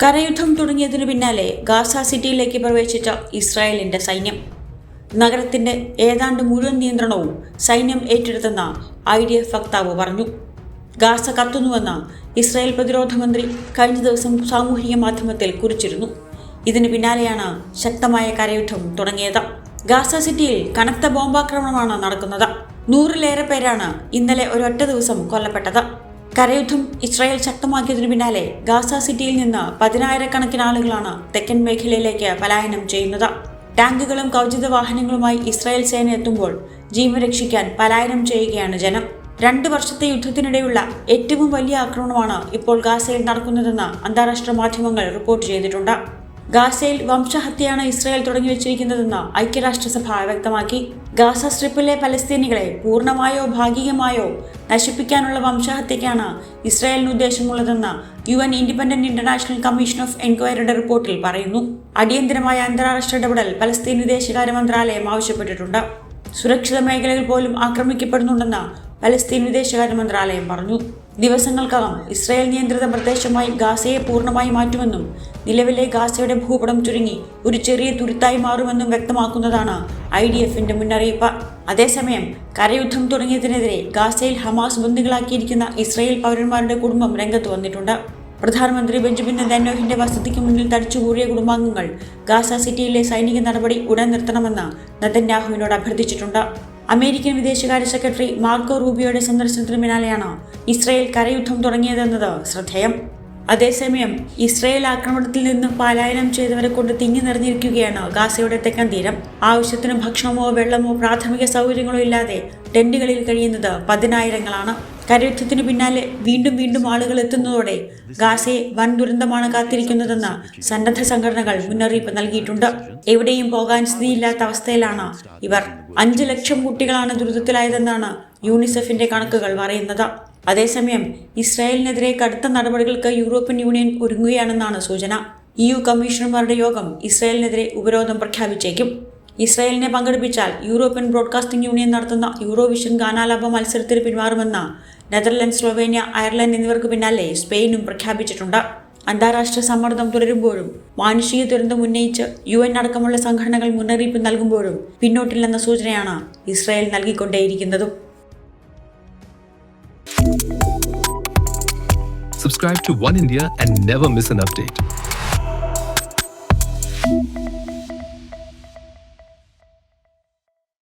കരയുദ്ധം തുടങ്ങിയതിനു പിന്നാലെ ഗാസ സിറ്റിയിലേക്ക് പ്രവേശിച്ച ഇസ്രായേലിന്റെ സൈന്യം. നഗരത്തിന്റെ ഏതാണ്ട് മുഴുവൻ നിയന്ത്രണവും സൈന്യം ഏറ്റെടുത്തെന്ന ഐ ഡി എഫ് വക്താവ് പറഞ്ഞു. ഗാസ കത്തുന്നുവെന്ന് ഇസ്രായേൽ പ്രതിരോധ മന്ത്രി കഴിഞ്ഞ ദിവസം സാമൂഹിക മാധ്യമത്തിൽ കുറിച്ചിരുന്നു. ഇതിനു പിന്നാലെയാണ് ശക്തമായ കരയുദ്ധം തുടങ്ങിയത്. ഗാസ സിറ്റിയിൽ കനത്ത ബോംബാക്രമണമാണ് നടക്കുന്നത്. നൂറിലേറെ പേരാണ് ഇന്നലെ ഒരൊറ്റ ദിവസം കൊല്ലപ്പെട്ടത്. കരയുദ്ധം ഇസ്രായേൽ ശക്തമാക്കിയതിനു പിന്നാലെ ഗാസ സിറ്റിയിൽ നിന്ന് പതിനായിരക്കണക്കിന് ആളുകളാണ് തെക്കൻ മേഖലയിലേക്ക് പലായനം ചെയ്യുന്നത്. ടാങ്കുകളും കൗചിത വാഹനങ്ങളുമായി ഇസ്രായേൽ സേന എത്തുമ്പോൾ ജീവൻ രക്ഷിക്കാൻ പലായനം ചെയ്യുകയാണ് ജനം. രണ്ട് വർഷത്തെ യുദ്ധത്തിനിടെയുള്ള ഏറ്റവും വലിയ ആക്രമണമാണ് ഇപ്പോൾ ഗാസയിൽ നടക്കുന്നതെന്ന് അന്താരാഷ്ട്ര മാധ്യമങ്ങൾ റിപ്പോർട്ട് ചെയ്തിട്ടുണ്ട്. ഗാസയിൽ വംശഹത്യയാണ് ഇസ്രായേൽ തുടങ്ങി വെച്ചിരിക്കുന്നതെന്ന് ഐക്യരാഷ്ട്രസഭ വ്യക്തമാക്കി. ഗാസ സ്ട്രിപ്പിലെ പലസ്തീനികളെ പൂർണമായോ ഭാഗികമായോ നശിപ്പിക്കാനുള്ള വംശഹത്യക്കാണ് ഇസ്രായേലിന് ഉദ്ദേശമുള്ളതെന്ന് U N independent international commission of എൻക്വയറിയുടെ റിപ്പോർട്ടിൽ പറയുന്നു. അടിയന്തരമായ അന്താരാഷ്ട്ര ഇടപെടൽ പലസ്തീൻ വിദേശകാര്യ മന്ത്രാലയം ആവശ്യപ്പെട്ടിട്ടുണ്ട്. സുരക്ഷിത മേഖലകൾ പോലും ആക്രമിക്കപ്പെടുന്നുണ്ടെന്ന് പലസ്തീൻ വിദേശകാര്യ മന്ത്രാലയം പറഞ്ഞു. ദിവസങ്ങൾക്കകം ഇസ്രായേൽ നിയന്ത്രിത പ്രദേശമായി ഗാസയെ പൂർണമായി മാറ്റുമെന്നും നിലവിലെ ഗാസയുടെ ഭൂപടം ചുരുങ്ങി ഒരു ചെറിയ തുരുത്തായി മാറുമെന്നും വ്യക്തമാക്കുന്നതാണ് ഐ ഡി എഫിന്റെ മുന്നറിയിപ്പ്. അതേസമയം കരയുദ്ധം തുടങ്ങിയതിനെതിരെ ഗാസയിൽ ഹമാസ് ബന്ദികളാക്കിയിരിക്കുന്ന ഇസ്രായേൽ പൗരന്മാരുടെ കുടുംബം രംഗത്ത് വന്നിട്ടുണ്ട്. പ്രധാനമന്ത്രി ബെഞ്ചമിൻ നെതന്യാഹുവിന്റെ വസതിക്ക് മുന്നിൽ തടിച്ചുകൂടിയ കുടുംബാംഗങ്ങൾ ഗാസ സിറ്റിയിലെ സൈനിക നടപടി ഉടൻ നിർത്തണമെന്ന് നെതന്യാഹുവിനോട് അഭ്യർത്ഥിച്ചിട്ടുണ്ട്. അമേരിക്കൻ വിദേശകാര്യ സെക്രട്ടറി മാർക്കോ റൂബിയോയുടെ സന്ദർശനത്തിന് പിന്നാലെയാണ് ഇസ്രയേൽ കരയുദ്ധം തുടങ്ങിയതെന്നത് ശ്രദ്ധേയം. അതേസമയം ഇസ്രയേൽ ആക്രമണത്തിൽ നിന്ന് പലായനം ചെയ്തവരെ കൊണ്ട് തിങ്ങി നിറഞ്ഞിരിക്കുകയാണ് ഗാസയുടെ തെക്കൻ തീരം. ആവശ്യത്തിന് ഭക്ഷണമോ വെള്ളമോ പ്രാഥമിക സൗകര്യങ്ങളോ ഇല്ലാതെ ടെന്റുകളിൽ കഴിയുന്നത് പതിനായിരങ്ങളാണ്. കരയുദ്ധത്തിന് പിന്നാലെ വീണ്ടും വീണ്ടും ആളുകൾ എത്തുന്നതോടെ ഗാസയെ വൻ ദുരന്തമാണ് കാത്തിരിക്കുന്നതെന്ന് സന്നദ്ധ സംഘടനകൾ മുന്നറിയിപ്പ് നൽകിയിട്ടുണ്ട്. എവിടെയും പോകാൻ സ്ഥിതിയില്ലാത്ത അവസ്ഥയിലാണ് ഇവർ. അഞ്ചു ലക്ഷം കുട്ടികളാണ് ദുരിതത്തിലായതെന്നാണ് യൂണിസെഫിന്റെ കണക്കുകൾ പറയുന്നത്. അതേസമയം ഇസ്രായേലിനെതിരെ കടുത്ത നടപടികൾക്ക് യൂറോപ്യൻ യൂണിയൻ ഒരുങ്ങുകയാണെന്നാണ് സൂചന. ഇ യു കമ്മീഷണർമാരുടെ യോഗം ഇസ്രായേലിനെതിരെ ഉപരോധം പ്രഖ്യാപിച്ചേക്കും. ഇസ്രായേലിനെ പങ്കെടുപ്പിച്ചാൽ യൂറോപ്യൻ ബ്രോഡ്കാസ്റ്റിംഗ് യൂണിയൻ നടത്തുന്ന യൂറോവിഷൻ ഗാനാലാപ മത്സരത്തിൽ പിന്മാറുമെന്ന് നെതർലൻഡ് സ്ലൊവേനിയ അയർലൻഡ് എന്നിവർക്ക് പിന്നാലെ സ്പെയിനും പ്രഖ്യാപിച്ചിട്ടുണ്ട് അന്താരാഷ്ട്ര സമ്മർദ്ദം തുടരുമ്പോഴും മാനുഷിക ദുരന്തം ഉന്നയിച്ച് യു എൻ അടക്കമുള്ള സംഘടനകൾ മുന്നറിയിപ്പ് നൽകുമ്പോഴും പിന്നോട്ടില്ലെന്ന സൂചനയാണ് ഇസ്രായേൽ നൽകിക്കൊണ്ടേയിരിക്കുന്നതും Subscribe to One India and never miss an update.